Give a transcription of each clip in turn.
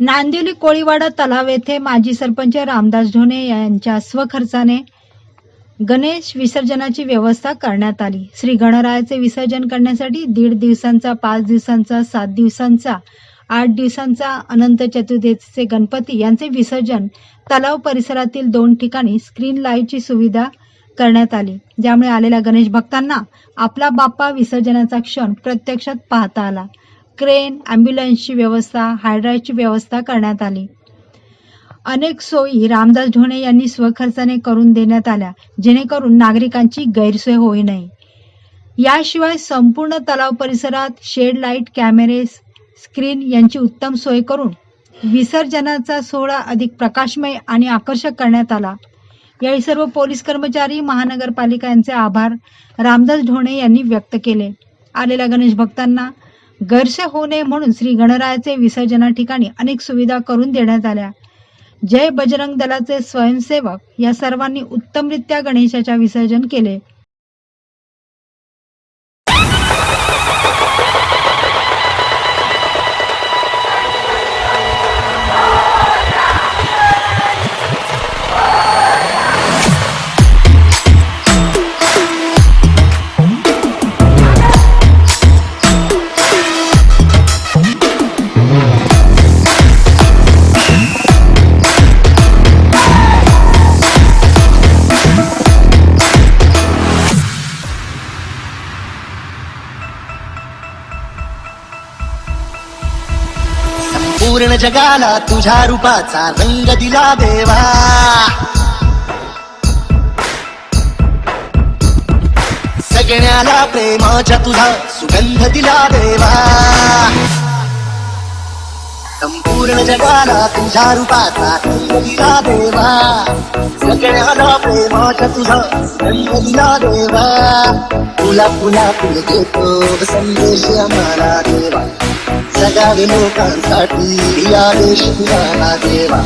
नांदिवली कोळीवाडा तलाव येथे माजी सरपंच रामदास ढोणे यांच्या स्वखर्चाने गणेश विसर्जनाची व्यवस्था करण्यात आली. श्री गणरायाचे विसर्जन करण्यासाठी दीड दिवसांचा पाच दिवसांचा सात दिवसांचा आठ दिवसांचा अनंत चतुर्दशीचे गणपती यांचे विसर्जन तलाव परिसरातील दोन ठिकाणी स्क्रीन लाईटची सुविधा करण्यात आली. ज्यामुळे आलेल्या गणेश भक्तांना आपला बाप्पा विसर्जनाचा क्षण प्रत्यक्षात पाहता आला. क्रेन ॲम्ब्युलन्सची व्यवस्था हायड्राची व्यवस्था करण्यात आली. अनेक सोयी रामदास ढोणे यांनी स्वखर्चाने करून देण्यात आल्या जेणेकरून नागरिकांची गैरसोय होई नये याशिवाय संपूर्ण तलाव परिसरात शेड लाइट कॅमेरे स्क्रीन यांची उत्तम सोय करून विसर्जनाचा सोहळा अधिक प्रकाशमय आणि आकर्षक करण्यात आला. यावेळी सर्व पोलीस कर्मचारी महानगरपालिका यांचे आभार रामदास ढोणे यांनी व्यक्त केले. आलेल्या गणेश भक्तांना गर्ष होऊ नये म्हणून श्री गणरायाचे विसर्जना ठिकाणी अनेक सुविधा करून देण्यात आल्या. जय बजरंग दलाचे स्वयंसेवक या सर्वांनी उत्तमरित्या गणेशाच्या विसर्जन केले. जगाला तुझ्या रूपाचा रंग दिला देवा. सगळ्याला प्रेमाच्या तुझा सुगंध दिला देवा. संपूर्ण जगाला तुझ्या रूपाचा रंग दिला देवा. सगळ्याला प्रेमाच्या तुझा रंग दिला देवा. तुला पुन्हा फुल घेतो संदेश आम्हाला देवा. जगावे लोकांसाठी या देश तुझा देवा.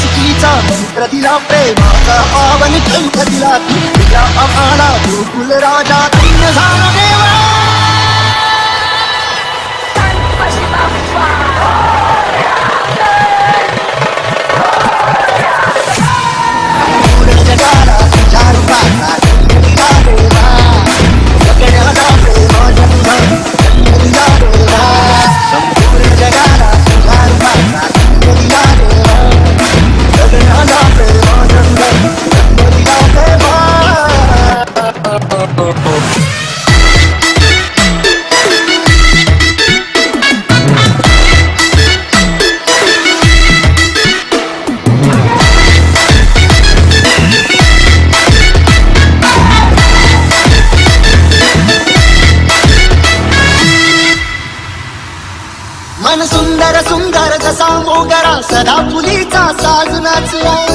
सुखीचा मंत्र दिला प्रेमाचा पावन ग्रंथ दिला तू तुझ्या आम्हाला गोकुल राजा तीन झाला देवा. दापुलीचा सदा फुलीचा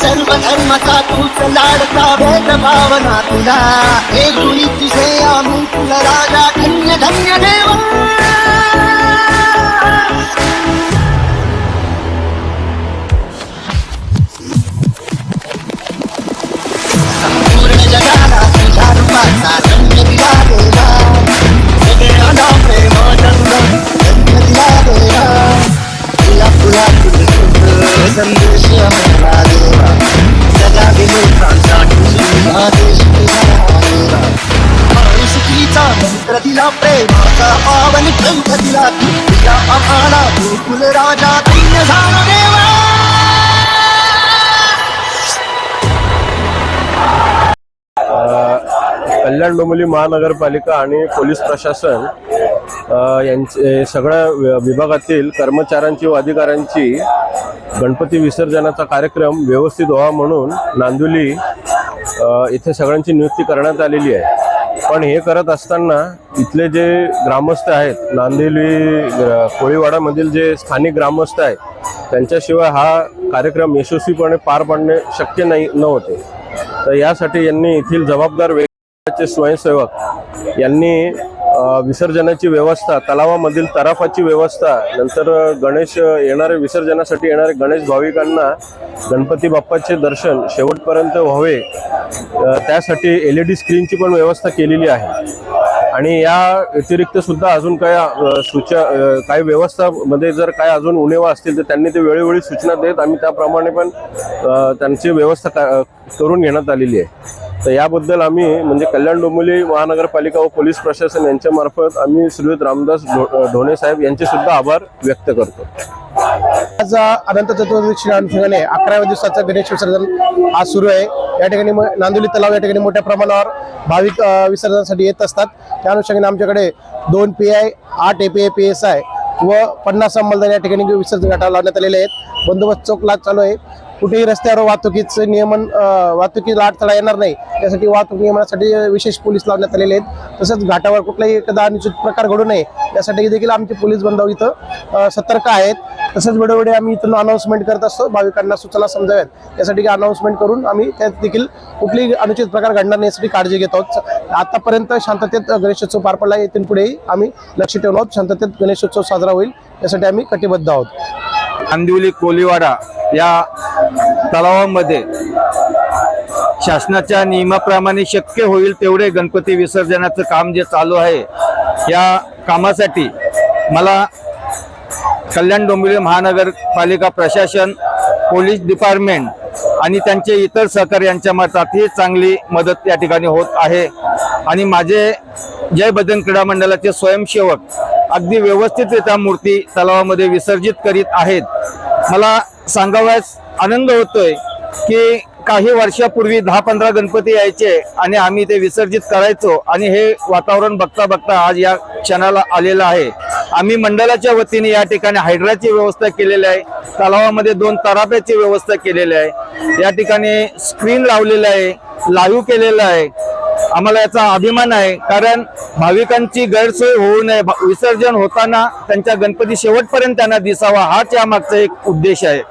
सर्व धर्माचा तूच लाडका भेद भावना तुला. हे गुणी तुझे आम्ही तुला राजा धन्य धन्य देवा. संपूर्ण जगावी लोकांसाठी मंत्र दिला प्रेमाचा पावन दिला तुझ्या आम्हाला गोकुल राजा धन्य झाला देवा कल्याण डोंबिवली महानगरपालिका आणि पोलीस प्रशासन यांचे सगळ्या विभागातील कर्मचाऱ्यांची व अधिकाऱ्यांची गणपती विसर्जनाचा कार्यक्रम व्यवस्थित व्हावा म्हणून नांदुली इथे सगळ्यांची नियुक्ती करण्यात आलेली आहे. पण हे करत असताना इथले जे ग्रामस्थ आहेत नांदिवली कोळीवाडामधील जे स्थानिक ग्रामस्थ आहेत त्यांच्याशिवाय हा कार्यक्रम यशस्वीपणे पार पाडणे शक्य नाही नव्हते तर यासाठी यांनी येथील जबाबदार चे स्वयंसेवक यांनी विसर्जनाची व्यवस्था तलावामधील तराफाची व्यवस्था नंतर गणेश येणारे विसर्जनासाठी येणारे गणेश भाविकांना गणपती बाप्पाचे दर्शन शेवटपर्यंत व्हावे त्यासाठी एल ई डी स्क्रीनची पण व्यवस्था केलेली आहे. आणि या व्यतिरिक्त सुद्धा अजून काय अ, सूचा काही व्यवस्थामध्ये जर काय अजून उणेवा असतील तर त्यांनी ते वेळोवेळी सूचना देत आम्ही त्याप्रमाणे पण त्यांची व्यवस्था करून घेण्यात आलेली आहे. तर याबद्दल आम्ही म्हणजे कल्याण डोंबिवली महानगरपालिका व पोलीस प्रशासन यांच्यामार्फत आम्ही श्रीयुत रामदास ढो- ढोणे साहेब यांचे सुद्धा आभार व्यक्त करतो. आज अनंत चतुर्दशी अनुषंगाने अकराव्या दिवसाचं गणेश विसर्जन आज सुरू आहे. या ठिकाणी नांदोली तलाव या ठिकाणी मोठ्या प्रमाणावर भाविक विसर्जनासाठी येत असतात. त्या अनुषंगाने आमच्याकडे दोन पी आय आठ A P I P S I व पन्नास अंमलदार या ठिकाणी विसर्जन घाटा लावण्यात आलेले आहेत. बंदोबस्त चौकला चालू आहे. कुठेही रस्त्यावर वाहतुकीचं नियमन वाहतुकीला अडथळा येणार नाही. त्यासाठी वाहतूक नियमनासाठी विशेष पोलीस लावण्यात आलेले आहेत. तसंच घाटावर कुठलाही एखादा अनुचित प्रकार घडू नये यासाठी देखील आमचे पोलीस बंधव इथं सतर्क आहेत. तसंच वेळोवेळी आम्ही इथून अनाऊन्समेंट करत असतो. भाविकांना सूचना समजाव्यात. यासाठी अनाऊन्समेंट करून आम्ही त्यात देखील कुठलीही अनुचित प्रकार घडणार नाही यासाठी काळजी घेत आहोत. आतापर्यंत शांततेत गणेशोत्सव पार पडला येथून पुढेही आम्ही लक्ष ठेवून आहोत. शांततेत गणेशोत्सव साजरा होईल यासाठी आम्ही कटिबद्ध आहोत. कांदिवली कोलीवाडा या तलावामध्ये शासनाच्या नियमाप्रमाणे शक्य होईल तेवढे गणपती विसर्जनाचं काम जे चालू आहे या कामासाठी मला कल्याण डोंबिवली महानगरपालिका प्रशासन पोलीस डिपार्टमेंट आणि त्यांचे इतर सहकार्यांच्या मतातही चांगली मदत या ठिकाणी होत आहे. आणि माझे जय बदन क्रीडा मंडळाचे स्वयंसेवक अगदी व्यवस्थितरित्या मूर्ती तलावामध्ये विसर्जित करीत आहेत. मला सांगावयास आनंद होतोय की काही वर्षापूर्वी दहा पंधरा गणपती यायचे आणि आम्ही ते विसर्जित करायचो आणि हे वातावरण बघता बघता आज या क्षणाला आलेलं आहे. आम्ही मंडळाच्या वतीने या ठिकाणी हायड्राची व्यवस्था केलेली आहे तलावामध्ये दोन तराफ्याची व्यवस्था केलेली आहे या ठिकाणी स्क्रीन लावलेलं आहे लाईव्ह केलेलं आहे आम्हाला याचा अभिमान आहे. कारण भाविकांची गैरसोय होऊ नये भा- विसर्जन होताना त्यांच्या गणपती शेवटपर्यंत त्यांना दिसावा हाच या मागचा एक उद्देश आहे.